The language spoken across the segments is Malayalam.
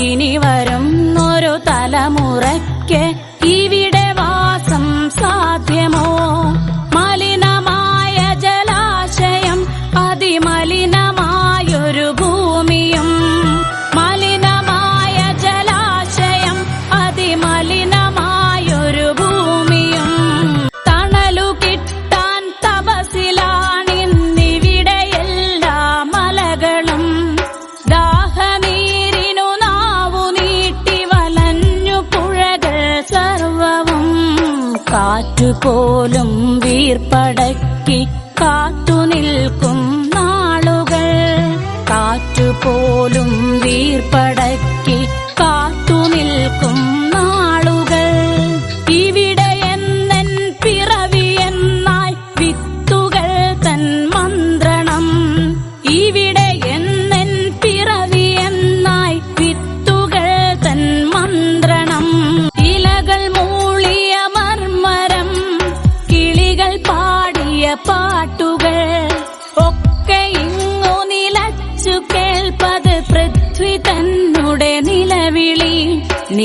ഇനി വരും ഓരോ തലമുറയ്ക്ക് കാറ്റുപോലും വീർപ്പടക്കി കാത്തുനിൽക്കും നാളുകൾ. കാറ്റുപോലും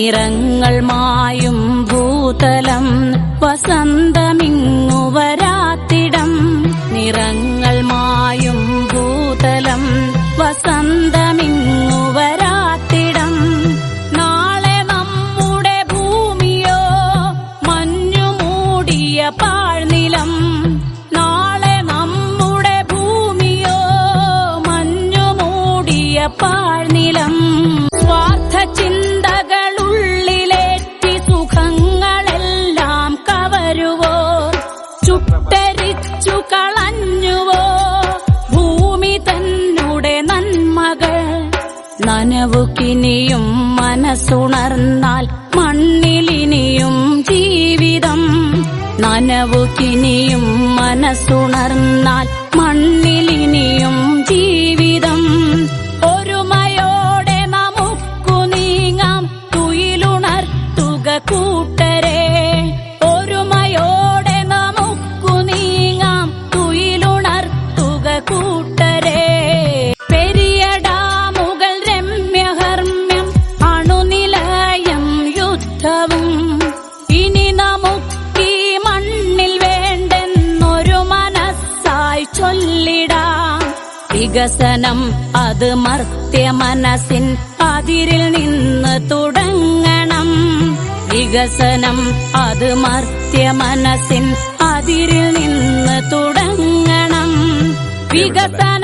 നിറങ്ങൾ മായും ഭൂതലം വസന്തമിങ്ങു വരാത്തിടം. നിറങ്ങൾ മായും ഭൂതലം വസന്തമിങ്ങു വരാത്തിടം. നാളെ നമ്മുടെ ഭൂമിയോ മഞ്ഞു മൂടിയ പാഴ്നിലം കളഞ്ഞുവോ ഭൂമി തന്നുടെ നന്മകൾ നനവുക്കിനിയും മനസ്സുണർന്നാൽ മണ്ണിലിനിയും ജീവിതം നനവുക്കിനിയും മനസ്സുണർന്നാൽ മണ്ണിലിനിയും ജീവിതം ഒരുമയോടെ നമുക്കു നീങ്ങാം. തുയിലുണർത്തുക കൂട്ടരെ വികസനം അത് മർത്യ മനസ്സിൻ അതിരിൽ നിന്ന് തുടങ്ങണം. വികസനം അത് മർത്യ മനസ്സിൻ അതിരിൽ നിന്ന് തുടങ്ങണം. വികസനം